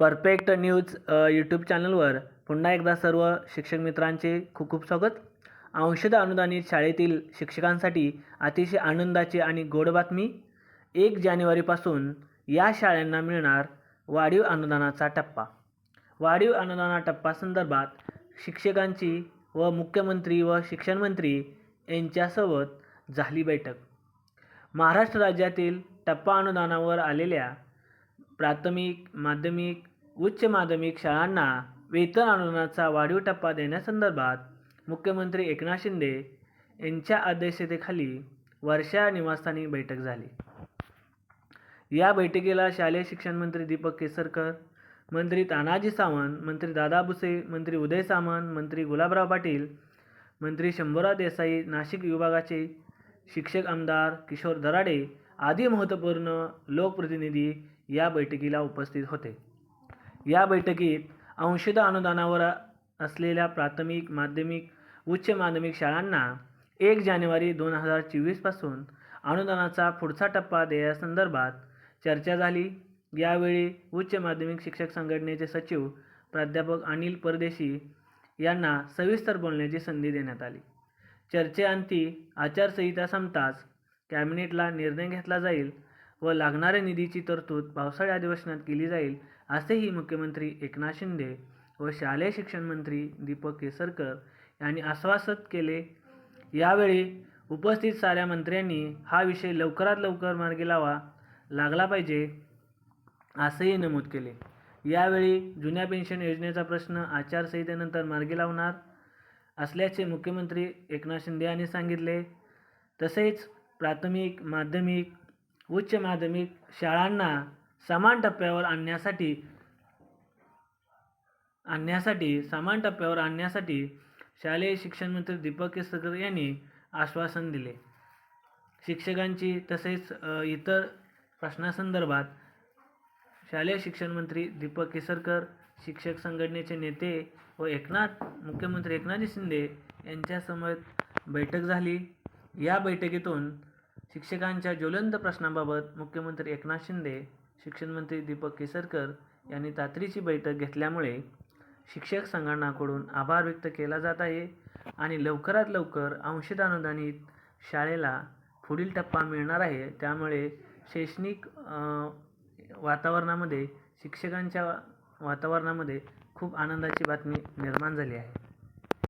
Perfect news YouTube चॅनलवर पुन्हा एकदा सर्व शिक्षक मित्रांचे खूप खूप स्वागत. अंशद अनुदानित शाळेतील शिक्षकांसाठी अतिशय आनंदाची आणि गोड बातमी. एक जानेवारीपासून या शाळांना मिळणार वाढीव अनुदानाचा टप्पा. वाढीव अनुदाना टप्पा संदर्भात शिक्षकांची व मुख्यमंत्री व शिक्षणमंत्री यांच्यासोबत झाली बैठक. महाराष्ट्र राज्यातील टप्पा अनुदानावर आलेल्या प्राथमिक माध्यमिक उच्च माध्यमिक शाळांना वेतन अनुदानाचा वाढीव टप्पा देण्यासंदर्भात मुख्यमंत्री एकनाथ शिंदे यांच्या अध्यक्षतेखाली वर्षा निवासस्थानी बैठक झाली. या बैठकीला शालेय शिक्षण मंत्री दीपक केसरकर मंत्री तानाजी सावंत मंत्री दादा भुसे मंत्री उदय सामंत मंत्री गुलाबराव पाटील मंत्री शंभूराव देसाई नाशिक विभागाचे शिक्षक आमदार किशोर दराडे आदी महत्त्वपूर्ण लोकप्रतिनिधी या बैठकीला उपस्थित होते. या बैठकीत अंशदा अनुदानावर असलेल्या प्राथमिक माध्यमिक उच्च माध्यमिक शाळांना एक जानेवारी दोन हजार चोवीसपासून अनुदानाचा पुढचा टप्पा देण्यासंदर्भात चर्चा झाली. यावेळी उच्च माध्यमिक शिक्षक संघटनेचे सचिव प्राध्यापक अनिल परदेशी यांना सविस्तर बोलण्याची संधी देण्यात आली. चर्चेअंती आचारसंहिता संपताच कॅबिनेटला निर्णय घेतला जाईल व लागणाऱ्या निधीची तरतूद पावसाळी अधिवेशनात केली जाईल असेही मुख्यमंत्री एकनाथ शिंदे व शालेय शिक्षण मंत्री दीपक केसरकर यांनी आश्वासित केले. यावेळी उपस्थित साऱ्या मंत्र्यांनी हा विषय लवकरात लवकर मार्गी लावा लागला पाहिजे असेही नमूद केले. यावेळी जुन्या पेन्शन योजनेचा प्रश्न आचारसंहितेनंतर मार्गी लावणार असल्याचे मुख्यमंत्री एकनाथ शिंदे यांनी सांगितले. तसेच प्राथमिक माध्यमिक उच्च माध्यमिक शाळांना समान टप्प्यावर आणण्यासाठी आणण्यासाठी समान टप्प्यावर आणण्यासाठी शालेय शिक्षण मंत्री दीपक केसरकर यांनी आश्वासन दिले. शिक्षकांची तसेच इतर प्रश्नासंदर्भात शालेय शिक्षण मंत्री दीपक केसरकर शिक्षक संघटनेचे नेते व एकनाथ मुख्यमंत्री एकनाथजी शिंदे यांच्यासमोर बैठक झाली. या बैठकीतून शिक्षकांच्या ज्वलंत प्रश्नांबाबत मुख्यमंत्री एकनाथ शिंदे शिक्षणमंत्री दीपक केसरकर यांनी तातडीची बैठक घेतल्यामुळे शिक्षक संघटनाकडून आभार व्यक्त केला जात आहे आणि लवकरात लवकर अंशत अनुदानित शाळेला पुढील टप्पा मिळणार आहे. त्यामुळे शैक्षणिक वातावरणामध्ये शिक्षकांच्या वातावरणामध्ये खूप आनंदाची बातमी निर्माण झाली आहे.